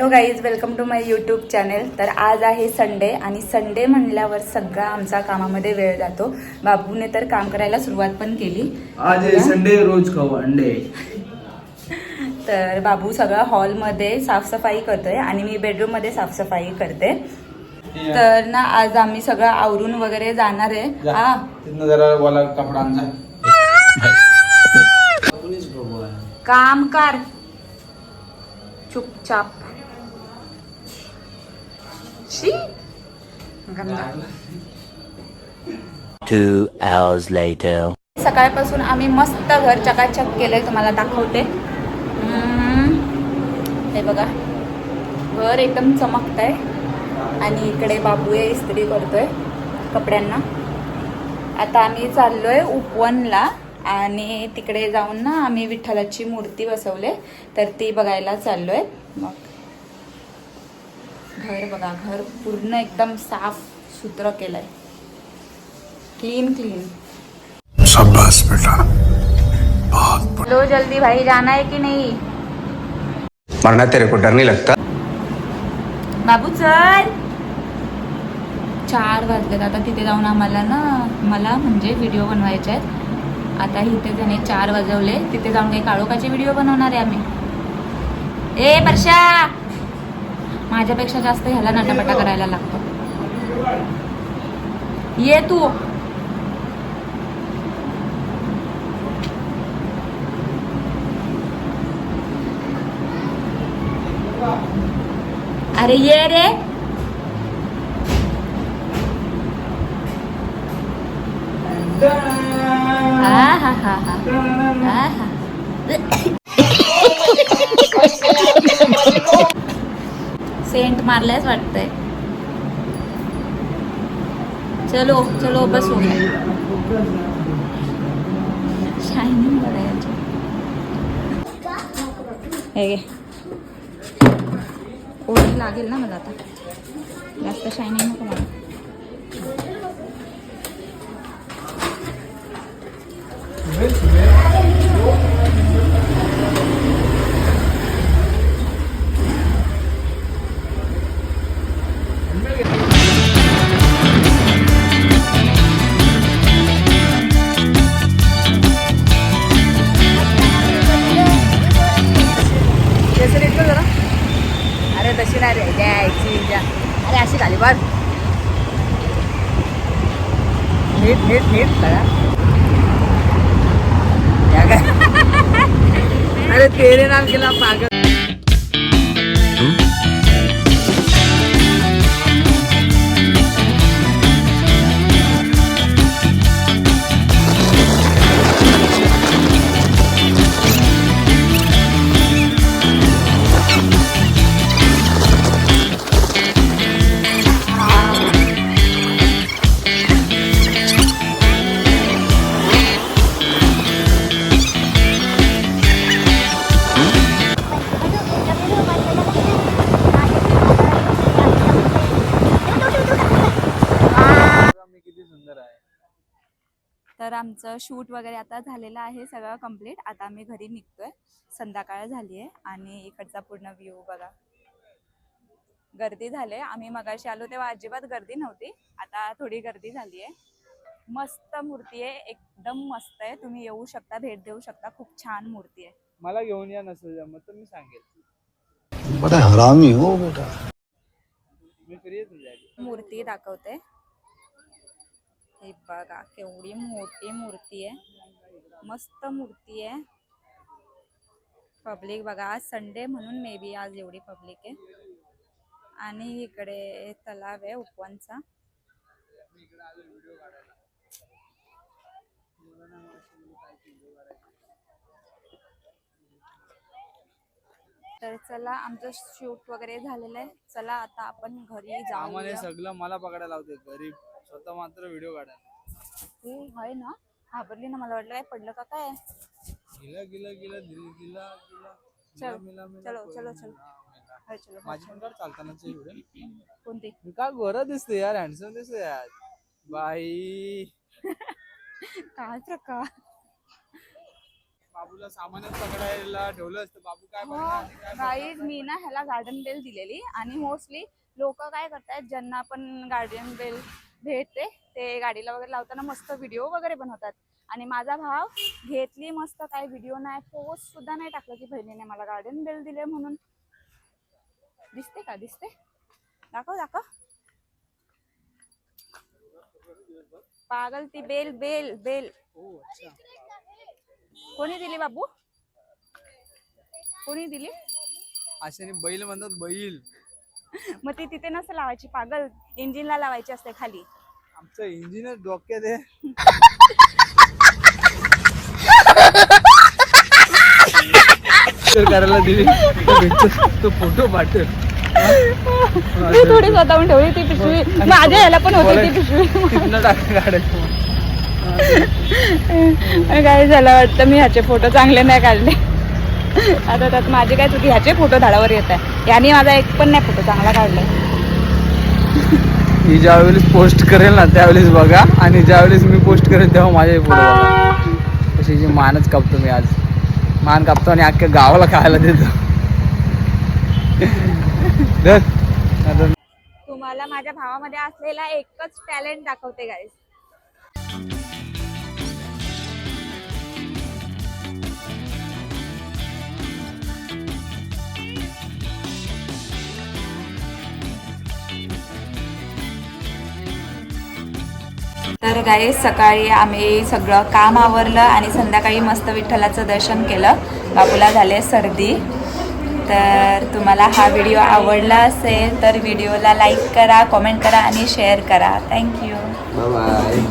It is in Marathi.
Hello guys welcome to my YouTube channel तर आज आहे संडे आणि संडे म्हणल्यावर सगळा आमचा कामामध्ये वेळ जातो. बाबूने तर काम करायला सुरुवात पण केली. आज संडे रोज खाओ अंडे. तर बाबू सगळं हॉलमध्ये साफसफाई करतोय आणि मी बेडरूममध्ये साफसफाई करते. तर ना आज आम्ही सगळं आवरून वगैरे जाणार आहे. हा. तिथनं जरा वाला कपडा आण जा. कोणीच बघू आहे. काम कर. चुपचाप. शी Two hours later. सकाळपासून आम्ही मस्त घर चकाचक केलंय तुम्हाला दाखवते. हे बघा. घर एकदम चमकत आहे आणि इकडे बाबू आहे इस्त्री करतोय कपड्यांना. आता आम्ही चाललोय उपवनला आणि तिकडे जाऊन ना आम्ही विठ्ठलाची मूर्ती बसवले. तर ती बघायला चाललोय. मग घर बघा घर पूर्ण एकदम साफ सुत्र केलंय. क्लीन क्लीन शाबाश बेटा. बहुत लो जल्दी भाई जाना है कि नहीं? मरना तेरे को डर नहीं लगता? बाबू चल चार वाजलेत आता तिथे जाऊन आम्हाला ना मला म्हणजे व्हिडिओ बनवायचे आहेत. आता इथे त्याने चार वाजवले तिथे जाऊन काही काळोखाचे व्हिडिओ बनवणार आहे आम्ही. ए परशा! माझ्यापेक्षा जास्त ह्याला नटापटा करायला लागतो ये तू अरे ये रे हा हा हा हा हा हा मारल्यास वाटतंय. चलो चलो बस हो गया. शायनिंग हे ओढी लागेल ना मला आता. जास्त शायनिंग नको मला. अरे अशी झाली बघ नीट नीट नीट सगळ्या अरे तेरे नाम केला पागल. तर आमचं शूट वगैरे आता झालेलं आहे सगळं कंप्लीट. आता आम्ही घरी निघतोय. संध्याकाळ झाली आहे आणि इकडचा पूर्ण व्ह्यू बघा. गर्दी झाली आहे. आम्ही मगाशी आलो तेव्हा अजिबात गर्दी नव्हती. आता थोडी गर्दी झाली आहे. मस्त मूर्ती आहे. एकदम मस्त आहे. तुम्ही येऊ शकता भेट देऊ शकता. खूप छान मूर्ती आहे. मला घेऊन या नसेल जमत तर मी सांगेल. बड़ा हरामी हो बेटा. मूर्ती दाखवते. बघा केवढी मोठी मूर्ती आहे. मस्त मूर्ती आहे. पब्लिक बघा आज संडे म्हणून मे बी आज एवढी पब्लिक आहे. आणि इकडे तलाव आहे उपवनचा. तर चला आमचं शूट वगैरे झालेलं आहे. चला आता आपण घरी आम्हाला सगळं मला पकडायला लावते. गरीब स्वतः मात्र व्हिडिओ काढायला. हे आहे ना. घाबरली ना मला वाटलं. काय पडलं का काय? गिला गिला गिला दिल गिला गिला. चल, मिला, मिला, चलो, चलो, चलो. हाय, चलो माझी पण काढ चालतानाचे व्हिडिओ कोणती? मी का गोरा दिसते यार? हँडसम दिसते यार. बाई. काय प्रकार? बाबूला सामानच पकडायला ठेवलं असतं. बाबू काय बघणार काय गाईज मी ना ह्याला गार्डन बेल दिलेली आणि मोस्टली लोक काय करतात ज्यांना पण गार्डन बेल भेटते. ते गाडीला वगैरे लावताना मस्त व्हिडिओ वगैरे बनवतात. आणि माझा भाव घेतली मस्त काय व्हिडिओ नाही पोस्ट सुद्धा नाही टाकलं की बहिणीने मला गार्डन बेल दिले म्हणून. दिसते का? दिसते? दाखव दाखव. पागल ती बेल बेल बेल. कोणी दिली बाबू? कोणी दिली? अशाने बैल म्हणतात बैल. मग ती तिथे नसते लावायची पागल इंजिनला लावायची असते खाली. आमचं इंजिनियर डोक्यात आहे. करायला दिली. तो फोटो पाठव. मी थोडी स्वतःहून ठेवली ती पिशवी. माझ्या ह्याला पण होती ती पिशवी. तिथनं टाक काय झालं वाटतं मी ह्याचे फोटो चांगले नाही काढले. आता त्यात माझी काय चुकी ह्याचे फोटो धाडावर येत आहे. याने माझा एक पण नाही फोटो चांगला काढलाय. मी ज्यावेळेस पोस्ट करेल ना त्यावेळेस बघा. आणि ज्यावेळेस मी पोस्ट करेल तेव्हा माझे फोटो बघा. तशी जी मानच कापतो मी आज. मान कापतो आणि अख्ख्या गावाला खायला देतो. तुम्हाला माझ्या भावामध्ये असलेला एकच टॅलेंट दाखवते गाईस तर गाय सकाळी आम्ही सगळं काम आवरलं आणि संध्याकाळी मस्त विठ्ठलाचं दर्शन केलं. बापूला झाले सर्दी. तर तुम्हाला हा व्हिडिओ आवडला असेल तर व्हिडिओला लाईक करा कमेंट करा आणि शेअर करा. Thank you bye